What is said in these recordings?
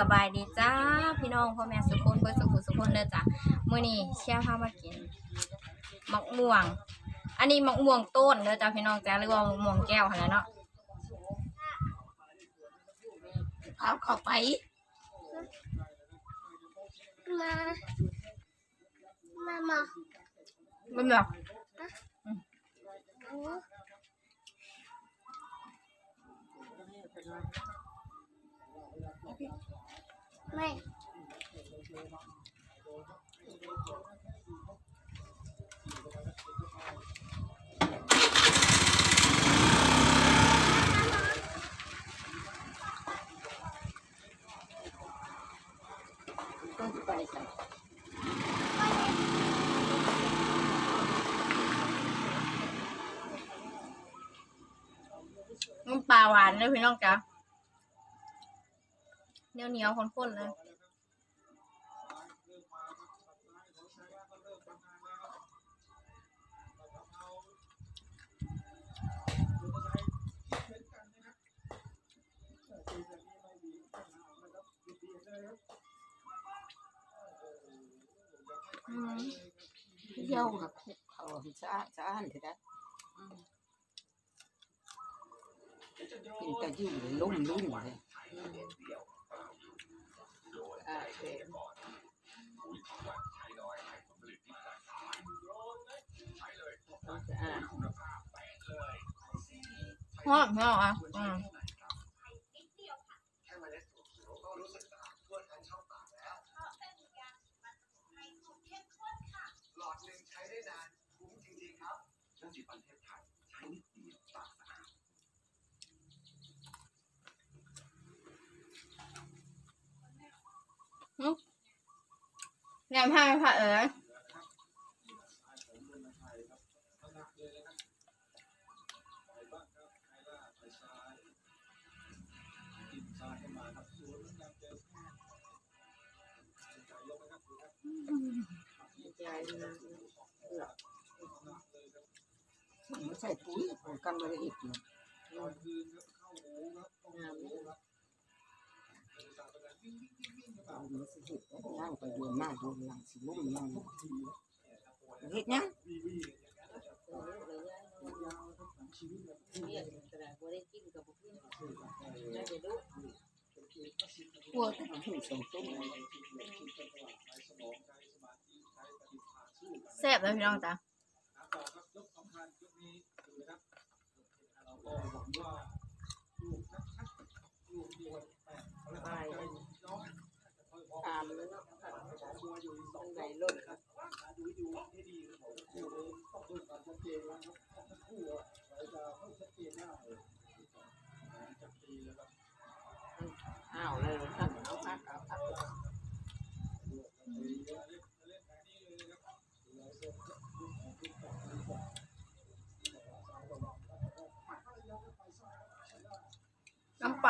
สบายดีจ้าพี่น้องพ่อแม่สุขคนเพื่อสุขสุขคนเด้อจ้ะมื้อนี้เชี่ยพามากินมะม่วง อันนี้มะม่วงต้นเด้อจ้าพี่น้องจ้าหรือว่ามะม่วงแก้วหั่นแหละเนาะเอาเข้าไปมามามามันแบบโอ้ ไม่ต้องไปใส่มันปลาหวานเด้อพี่น้องจ้า เหนียวเหนียวๆข้นๆเลยอืมเที่ยวกับคุกเขาสะอาดสะอาดเถอะนะอืมเป็นตะยุ่งลุ่มลุ่มเลยอ่าโอเค ต้องสะอาดหอมหอมอะอืมหลอดหนึ่งใช้ได้นานคุ้มจริงๆครับยาสีฟันเทพไทยใช้นิดเดียวปากสะอ หนมให้ค่ะเอ๋ยใจไม่ใช่ปุ๋ยของกันมาอีกเนาะงาม เอามาสิเฮ็ดย่างไปเดือนหน้าเดือนหลังสิลุ่มย่างเฮ็ดยังปวดถึงสองต้นแซ่บเลยพี่น้องจ้า ตายตามแล้วเนาะตั้งใจลดครับอ้าวเลยครับเอาพักเอาพัก น้ำปลา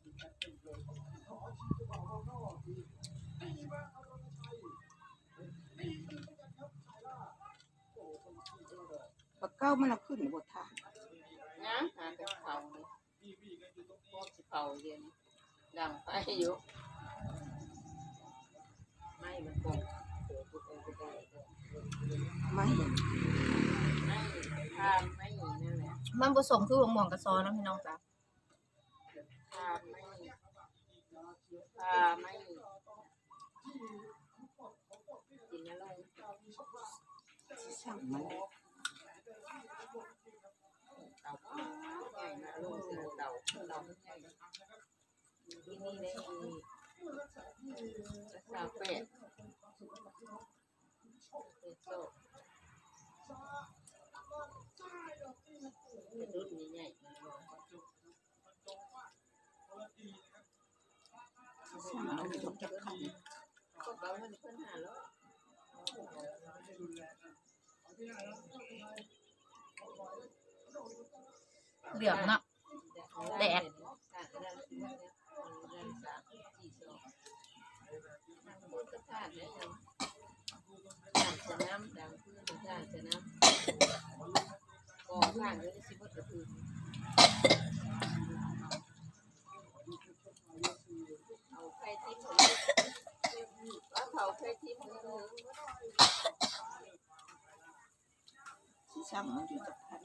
ปลาเก้ามันเอาขึ้นบนทางนะหาแต่เขาเลยพวกสิเขาเย็นดังไฟอยู่ไม่มันคงเกิดกูคงจะได้ไม่เห็นไม่ทานไม่นั่นแหละมันผสมคือหม่วงกับซอนะพี่น้องจ้าทานไม่ ทาไม่กินอะไรช่างมันเต่าใหญ่มาลงเสือเต่าเต่าใหญ่ที่นี่ได้มีกาแฟเอสโซเป็นรุ่นใหญ่ๆช่างมันยกจะขันก็ เอาเงินเพิ่นหาร้อยเหลืองเนาะแดดจะน้ำดังพื้นจะจะน้ำก่อข้างเลยสิบกระพือเอาไข่ทิพย์เอาเผาไข่ทิพย์เลย ที่ซ้ำมันอยู่กับพัน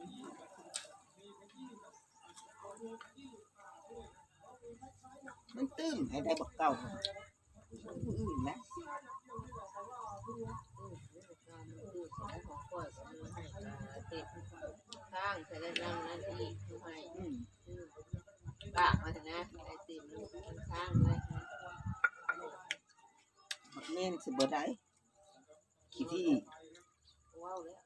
มันตื้มให้ได้บักเก่าผู้อื่นนะข้างใส่กันนั่นนั่นอีกทำไมปากมาถึงนะไอติมมันข้างเลยบักเมนสิบ่ได้ขี้ที่ว้าวแล้ว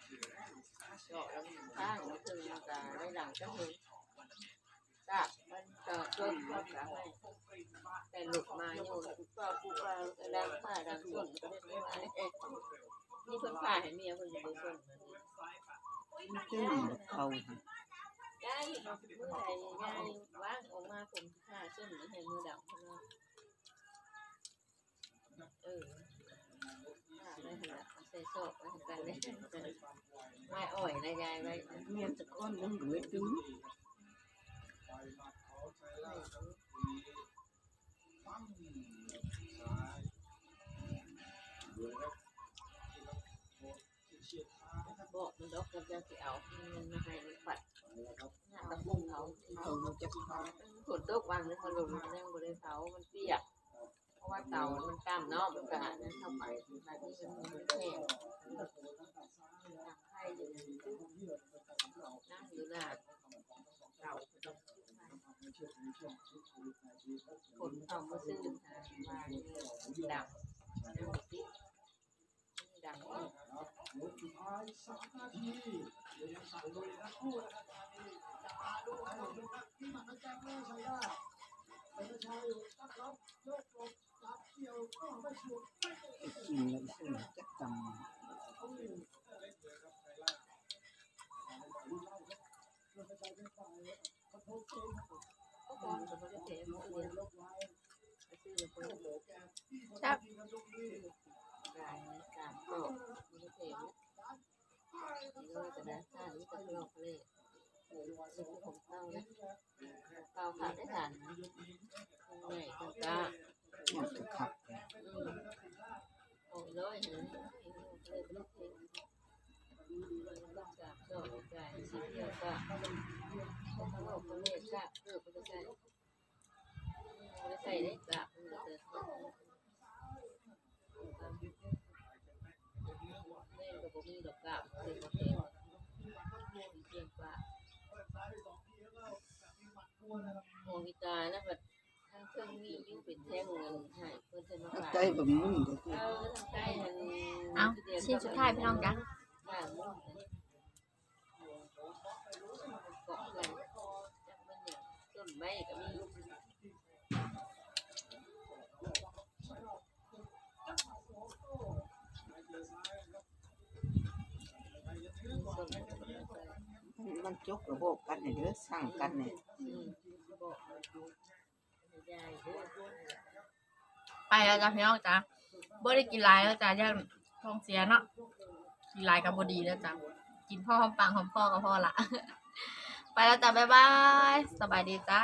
จอกแล้วมันข้างแล้วคือมันก็ได้หลังก็คือตากมันก็ต้นก็จะให้แต่หลุดมาโยนปุ๊บก็ปุ๊บก็ดังผ้าดังส่วนก็ได้ไม่มานี่เพิ่นผ้าให้เมียเพิ่นอยู่ส่วนมันมันตื้มบักเก่าค่ะยายเมื่อไหร่ยายวางออกมาผมผ้าส้นหรือให้มือดำเพราะว่าเออผ้าได้ขนาดใส่ซอกไว้กันเลย ไม่อ่อยนะยายไว้เม่นจะก้อนนึงเหลือตื้มบอกมันดอกกับจะสิเอามันมาให้มันปัดงานตะบุ้งเขาเขามันจะพาฝนตกวันนึงมันลงมันยังบริเผามันเปียก เพราะว่าเตามันกล้ามเนาะมันกระหันเข้าไปแบบนี้มันแห้งทางไข่อยู่นั่งอยู่หน้าเตาคนเขามาซื้อหามาดังดัง กินแล้วซึ่งจะจำก็พอจะไม่ได้เสียมือเดียวซื้อเลยเพิ่มเลยครับกายกามก็ไม่ได้เสียนี่ก็จะได้ทานี้ก็ลกเลยซื้อของเต้านะเต้าขาดได้ทานนะใหญ่ก็กล้ามันจะขับโอ้ยร้อยหนึ่งเลยเป็นลูกเพลงต้องกราบก็กายสิเดียวก็ขาโลกเขาเรียกกราบ ใส่ไปใส่ได้กราบเพื่อเล่นกับผมมีดอกกราบเสียงเพลงเสียงกราบโมกิตานะแบบ ทั้งเครื่องมีอยู่เป็นแท่งเงินให้เพื่อนจะมาฝากใจแบบมึงเออทั้งใจมันเอาชิ้นสุดท้ายพี่น้องจ้ะบ้านมุ่งเกาะอะไรจังมันเนี่ยต้นไม้ก็มีมันจกระบบกันเนี่ยเด้อสร้างกันเนี่ย อืมบอกยายเด้อ ไปแล้วจ้ะพี่น้องจ้ะบ่ได้กินหลายแล้วจ้ะย่างท้องเสียเนาะกินหลายกับ่ดีแล้วจ้ะกินพ่อหอมปากหอมพ่อก็พอละ ไปแล้วจ้ะบ๊ายบาย สบายดีจ้า